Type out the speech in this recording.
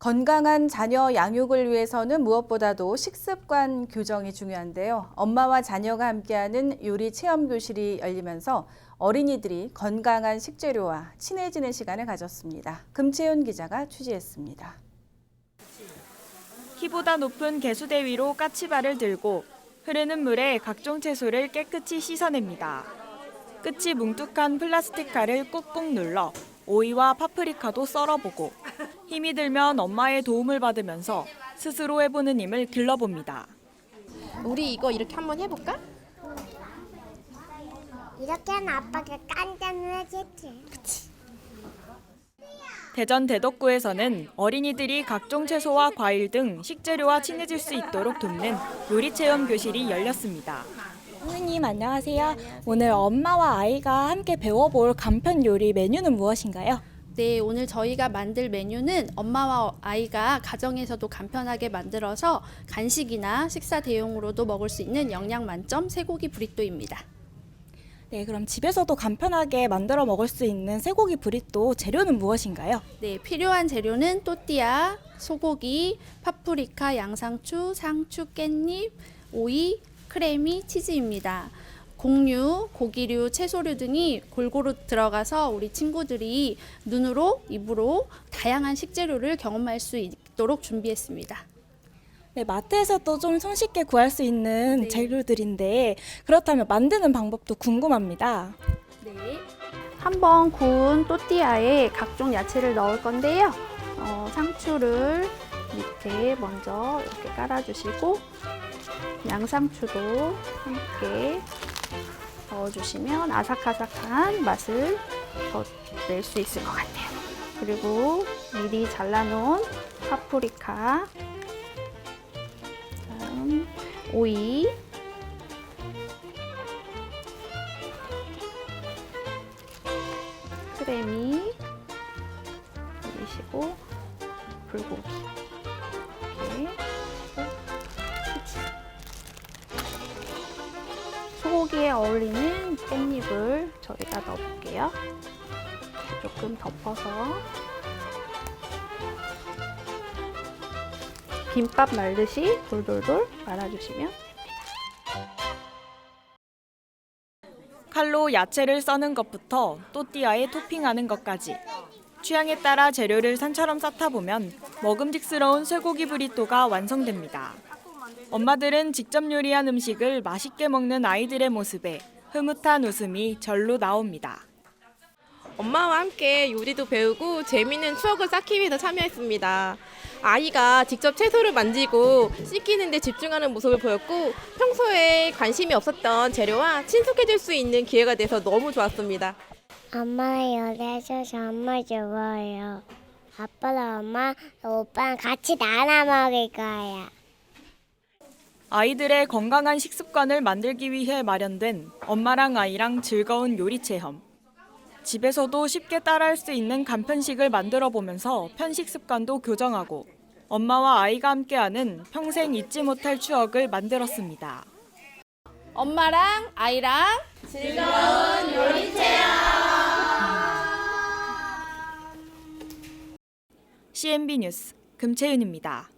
건강한 자녀 양육을 위해서는 무엇보다도 식습관 교정이 중요한데요. 엄마와 자녀가 함께하는 요리 체험 교실이 열리면서 어린이들이 건강한 식재료와 친해지는 시간을 가졌습니다. 금채윤 기자가 취재했습니다. 키보다 높은 개수대 위로 까치발을 들고 흐르는 물에 각종 채소를 깨끗이 씻어냅니다. 끝이 뭉툭한 플라스틱 칼을 꾹꾹 눌러 오이와 파프리카도 썰어보고 힘이 들면 엄마의 도움을 받으면서 스스로 해보는 힘을 길러봅니다. 우리 이거 이렇게 한번 해볼까? 이렇게 하면 아빠가 깜짝 놀라겠지. 대전 대덕구에서는 어린이들이 각종 채소와 과일 등 식재료와 친해질 수 있도록 돕는 요리 체험 교실이 열렸습니다. 선생님 안녕하세요. 오늘 엄마와 아이가 함께 배워볼 간편 요리 메뉴는 무엇인가요? 네, 오늘 저희가 만들 메뉴는 엄마와 아이가 가정에서도 간편하게 만들어서 간식이나 식사 대용으로도 먹을 수 있는 영양 만점 쇠고기 브리또입니다. 네, 그럼 집에서도 간편하게 만들어 먹을 수 있는 쇠고기 브리또 재료는 무엇인가요? 네, 필요한 재료는 또띠아, 소고기, 파프리카, 양상추, 상추, 깻잎, 오이, 크래미, 치즈입니다. 곡류, 고기류, 채소류 등이 골고루 들어가서 우리 친구들이 눈으로, 입으로 다양한 식재료를 경험할 수 있도록 준비했습니다. 네, 마트에서도 좀 손쉽게 구할 수 있는 네. 재료들인데 그렇다면 만드는 방법도 궁금합니다. 네. 한번 구운 또띠아에 각종 야채를 넣을 건데요. 어, 상추를 밑에 먼저 이렇게 깔아주시고 양상추도 함께 넣어주시면 아삭아삭한 맛을 더 낼 수 있을 것 같아요. 그리고 미리 잘라놓은 파프리카, 다음 오이, 크래미 올리시고 불고기 이렇게 어울리는 깻잎을 저희가 넣어볼게요. 조금 덮어서 김밥 말듯이 돌돌돌 말아주시면 칼로 야채를 써는 것부터 또띠아에 토핑하는 것까지 취향에 따라 재료를 산처럼 쌓다 보면 먹음직스러운 쇠고기 브리또가 완성됩니다. 엄마들은 직접 요리한 음식을 맛있게 먹는 아이들의 모습에 흐뭇한 웃음이 절로 나옵니다. 엄마와 함께 요리도 배우고 재미있는 추억을 쌓기 위해서 참여했습니다. 아이가 직접 채소를 만지고 씻기는 데 집중하는 모습을 보였고 평소에 관심이 없었던 재료와 친숙해질 수 있는 기회가 돼서 너무 좋았습니다. 엄마가 요리해줘서 정말 좋아요. 아빠랑 엄마, 오빠랑 같이 나눠 먹을 거예요. 아이들의 건강한 식습관을 만들기 위해 마련된 엄마랑 아이랑 즐거운 요리 체험. 집에서도 쉽게 따라할 수 있는 간편식을 만들어 보면서 편식 습관도 교정하고 엄마와 아이가 함께하는 평생 잊지 못할 추억을 만들었습니다. 엄마랑 아이랑 즐거운 요리 체험 CNB 뉴스 금채윤입니다.